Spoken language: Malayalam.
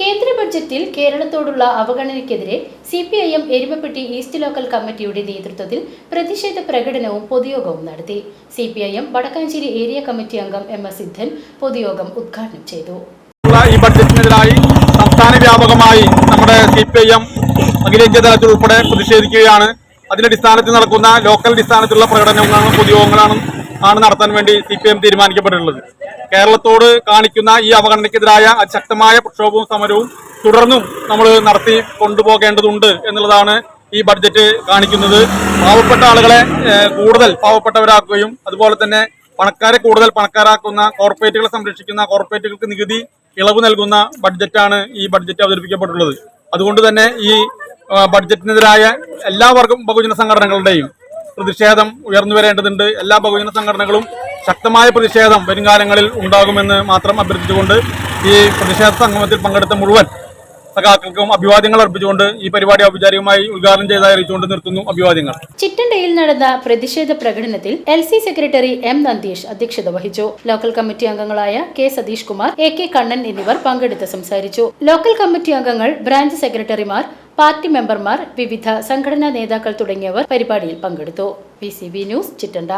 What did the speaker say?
കേന്ദ്ര ബഡ്ജറ്റിൽ കേരളത്തോടുള്ള അവഗണനയ്ക്കെതിരെ C P I M Erumapetty east local കമ്മിറ്റിയുടെ നേതൃത്വത്തിൽ പ്രതിഷേധ പ്രകടനവും പൊതുയോഗവും നടത്തി. C P I M Vadakkanchery area committee അംഗം എം എസ് സിദ്ധൻ പൊതുയോഗം ഉദ്ഘാടനം ചെയ്തു. ഈ ബഡ്ജറ്റിനെതിരായി സംസ്ഥാന വ്യാപകമായി നമ്മുടെ സി പി ഐ എം അഖിലേന്ത്യാ തലത്തിൽ ഉൾപ്പെടെ പ്രതിഷേധിക്കുകയാണ്. അതിന്റെ അടിസ്ഥാനത്തിൽ നടക്കുന്ന ലോക്കൽ അടിസ്ഥാനത്തിലുള്ള പ്രകടനങ്ങളാണ് പൊതുയോഗങ്ങളാണ് ആണ് നടത്താൻ വേണ്ടി സി പി എം തീരുമാനിക്കപ്പെട്ടിട്ടുള്ളത്. കേരളത്തോട് കാണിക്കുന്ന ഈ അവഗണനയ്ക്കെതിരായ അതിശക്തമായ പ്രക്ഷോഭവും സമരവും തുടർന്നും നമ്മൾ നടത്തി കൊണ്ടുപോകേണ്ടതുണ്ട് എന്നുള്ളതാണ് ഈ ബഡ്ജറ്റ് കാണിക്കുന്നത്. പാവപ്പെട്ട ആളുകളെ കൂടുതൽ പാവപ്പെട്ടവരാക്കുകയും അതുപോലെ തന്നെ പണക്കാരെ കൂടുതൽ പണക്കാരാക്കുന്ന കോർപ്പറേറ്റുകളെ സംരക്ഷിക്കുന്ന കോർപ്പറേറ്റുകൾക്ക് നികുതി ഇളവ് നൽകുന്ന ബഡ്ജറ്റാണ് ഈ ബഡ്ജറ്റ് അവതരിപ്പിക്കപ്പെട്ടുള്ളത്. അതുകൊണ്ട് തന്നെ ഈ ബഡ്ജറ്റിനെതിരായ എല്ലാ വർഗം ബഹുജന സംഘടനകളുടെയും പ്രതിഷേധം ഉയർന്നു വരേണ്ടതുണ്ട്. എല്ലാ ബഹുജന സംഘടനകളും ശക്തമായ പ്രതിഷേധം വരുംകാലങ്ങളിൽ ഉണ്ടാകുമെന്ന് മാത്രം അഭ്യർത്ഥിച്ചുകൊണ്ട് ഈ പ്രതിഷേധ സംഗമത്തിൽ പങ്കെടുത്ത മുഴുവൻ സഖാക്കൾക്കും അഭിവാദ്യങ്ങൾ അർപ്പിച്ചുകൊണ്ട് ഈ പരിപാടി ഔപചാരികമായി ഉദ്ഘാടനം ചെയ്തായി അറിയിച്ചുകൊണ്ട് നിർത്തുന്നു അഭിവാദ്യങ്ങൾ. ചിറ്റണ്ടയിൽ നടന്ന പ്രതിഷേധ പ്രകടനത്തിൽ L C secretary M Nandeesh അധ്യക്ഷത വഹിച്ചു. ലോക്കൽ കമ്മിറ്റി അംഗങ്ങളായ K Satheesh Kumar A K Kannan എന്നിവർ പങ്കെടുത്ത് സംസാരിച്ചു. ലോക്കൽ കമ്മിറ്റി അംഗങ്ങൾ ബ്രാഞ്ച് സെക്രട്ടറിമാർ പാർട്ടി മെമ്പർമാർ വിവിധ സംഘടനാ നേതാക്കൾ തുടങ്ങിയവർ പരിപാടിയിൽ പങ്കെടുത്തു. B news Chittanda.